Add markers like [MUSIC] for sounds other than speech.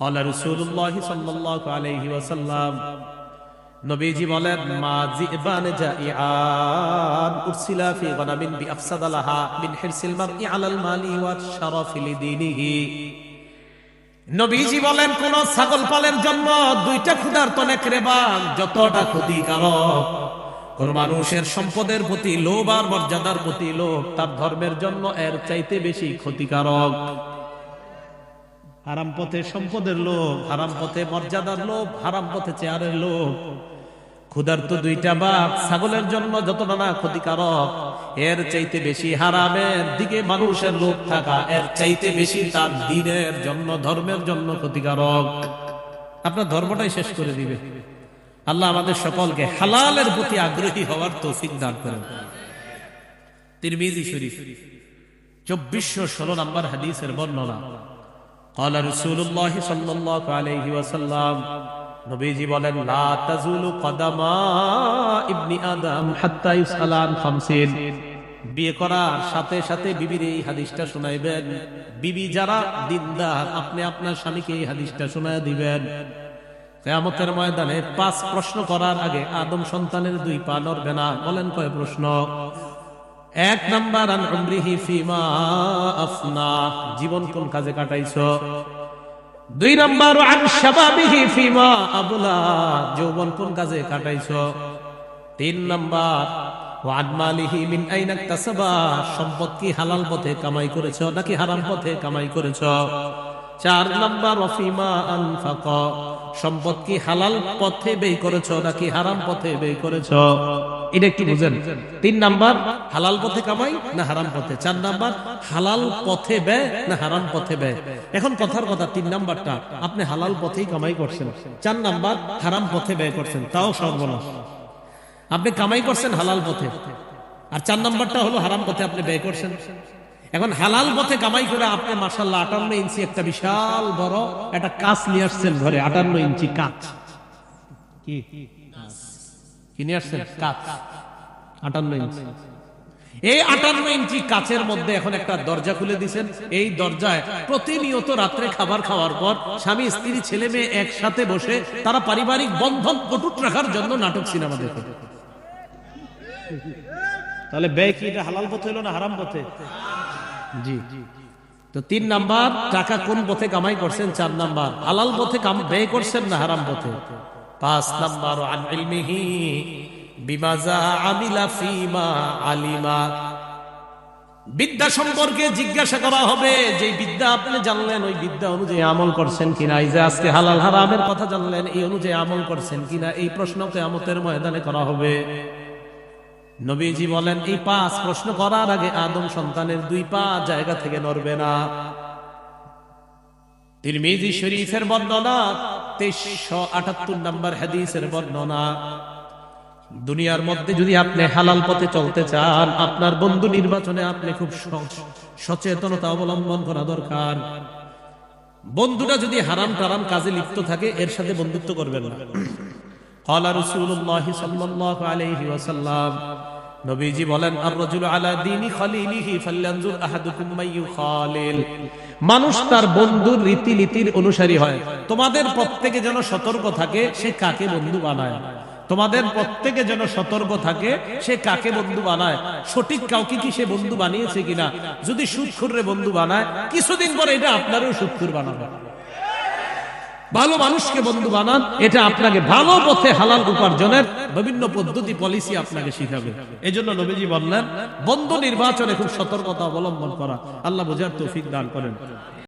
قال رسول الله صلى الله عليه وسلم নবীজি বলেন মা জিবান জাইআন উরসিলা ফি গনামিন বিআফসাদ লাহা মিন হিরসিল মারই আলাল মালি ওয়া শারাফি লিদিনিহি নবীজি বলেন কোন ছাগল পালের জন্য দুইটা ক্ষুধার তনে ক্রেবান যতটা ক্ষতিকারক কোন মানুষের সম্পদের প্রতি লোভ আর মর্যাদার প্রতি লোভ তার ধর্মের জন্য এর চাইতে বেশি ক্ষতিকারক হারাম পথে সম্পদের লোভ, হারাম পথে মর্যাদার লোভ, হারাম পথে চেয়ারের লোভ। ক্ষুধার্ত দুইটা বাপ ছাগলের জন্য যতটা না ক্ষতিকারক, এর চাইতে বেশি হারামের দিকে মানুষের লোভ থাকা, এর চাইতে বেশি তার দিনের জন্য, ধর্মের জন্য ক্ষতিকারক। আপনার ধর্মটাই শেষ করে দিবে। আল্লাহ আমাদের সকলকে হালালের প্রতি আগ্রহী হওয়ার তৌফিক দান করেন। তিরমিজি শরীফ, চব্বিশশো ষোলো নম্বর হাদিসের বর্ণনা। قال رسول الله صلى الله عليه وسلم নবীজি বলেন লা তাজুলু কদামা ইবনি আদম হাত্তা ইউসালা আন খামসিন বিয়ে করার সাথে সাথে বিবির এই হাদিসটা শোনাইবেন বিবি যারা দিনদার আপনি আপনার স্বামীকে এই হাদিসটা শোনায় দিবেন কেয়ামতের ময়দানে পাঁচ প্রশ্ন করার আগে আদম সন্তানের দুই পা নড়বে না বলেন কয় প্রশ্ন এক নাম্বার, আন উমরিহি ফিমা আফনা। জীবন কোন কাজে কাটাইছো? দুই নাম্বার, আন শাবাবিহি ফিমা আবলা। যৌবন কোন কাজে কাটাইছো? তিন নাম্বার, ওয়ান মালিহি মিন আইনা তাসাবা। সম্পদ কি হালাল পথে কামাই করেছ নাকি হারাম পথে কামাই করেছ? চার নাম্বার ওয়াফিমা আনফাক। সম্পদ কি হালাল পথে ব্যয় করেছ নাকি হারাম পথে ব্যয় করেছ? এটা একটু বুঝেন। তিন নাম্বার, হালাল পথে কামাই না হারাম পথে? চার নাম্বার, হালাল পথে ব্যয় না হারাম পথে ব্যয়? এখন কথার কথা, তিন নাম্বারটা, আপনি হালাল পথেই কামাই করছেন। চার নাম্বার, হারাম পথে ব্যয় করছেন। তাও সর্বনাশ। আপনি কামাই করছেন হালাল পথে। আর চার নাম্বারটা হলো হারাম পথে আপনি ব্যয় করছেন। এখন হালাল পথে কামাই করে আপনি মাসাল্লাহ আটান্ন ইঞ্চি একটা বিশাল বড় একটা কাজ নিয়ে আসছেন ঘরে, আটান্ন ইঞ্চি কাজ কি? নিয়ে আসছেন কাজ আটান্ন ইঞ্চি। এই আটান্ন ইঞ্চি কাচের মধ্যে এখন একটা দরজা খুলে দিছেন। এই দরজায় প্রতিনিয়ত রাত্রে খাবার খাওয়ার পর স্বামী স্ত্রী ছেলে মেয়ে একসাথে বসে তারা পারিবারিক বন্ধন অটুট রাখার জন্য নাটক সিনেমা দেখে। তাহলে ব্যয় কি? এটা হালাল পথে হলো না হারাম পথে? জি। তো তিন নাম্বার টাকা কোন পথে কামাই করছেন? চার নাম্বার হালাল পথে ব্যয় করছেন না হারাম পথে? পাঁচ নাম্বার ফিমা আলিমা। বিদ্যা সম্পর্কে জিজ্ঞাসা করা হবে, যে বিদ্যা আপনি জানলেন, ওই বিদ্যা অনুযায়ী আমল করছেন কিনা? এই যে আজকে হালাল হারামের কথা জানলেন, এই অনুযায়ী আমল করছেন কিনা? এই প্রশ্ন কেয়ামতের ময়দানে করা হবে। নবীজি বলেন, এই পাঁচ প্রশ্ন করার আগে আদম সন্তানের দুই পা জায়গা থেকে নড়বে না। তিরমিজি শরীফের বর্ণনা তেইশশো আটাত্তর নম্বর হাদিসের বর্ণনা দুনিয়ার মধ্যে যদি আপনি হালাল পথে চলতে চান আপনার বন্ধু নির্বাচনে আপনি খুব স- সচেতনতা অবলম্বন করা দরকার বন্ধুটা যদি হারাম টারাম কাজে লিপ্ত থাকে এর সাথে বন্ধুত্ব করবেন না [CLEARS THROAT] قال رسول الله صلى الله عليه وسلم নবীজি বলেন আর আলা দীনি খলিলিহি ফালয়ানজুর আহাদুকুম মাইয়ু মানুষ তার বন্ধুর রীতিনীতির অনুসারী হয়। তোমাদের প্রত্যেকে যেন সতর্ক থাকে, সে কাকে বন্ধু বানায়? তোমাদের প্রত্যেকে যেন সতর্ক থাকে, সে কাকে বন্ধু বানায়? সঠিক কাউকে কি সে বন্ধু বানিয়েছে কিনা? যদি সুৎখুরে বন্ধু বানায়, কিছুদিন পরে এটা আপনারও সুৎখুর বানাবে। ভালো মানুষকে বন্ধু বানান, এটা আপনাকে ভালো পথে হালাল উপার্জনের বিভিন্ন পদ্ধতি পলিসি আপনাকে শিখাবে। এই জন্য নবীজি বললেন, বন্ধু নির্বাচনে খুব সতর্কতা অবলম্বন করা। আল্লাহ বোঝার তৌফিক দান করেন।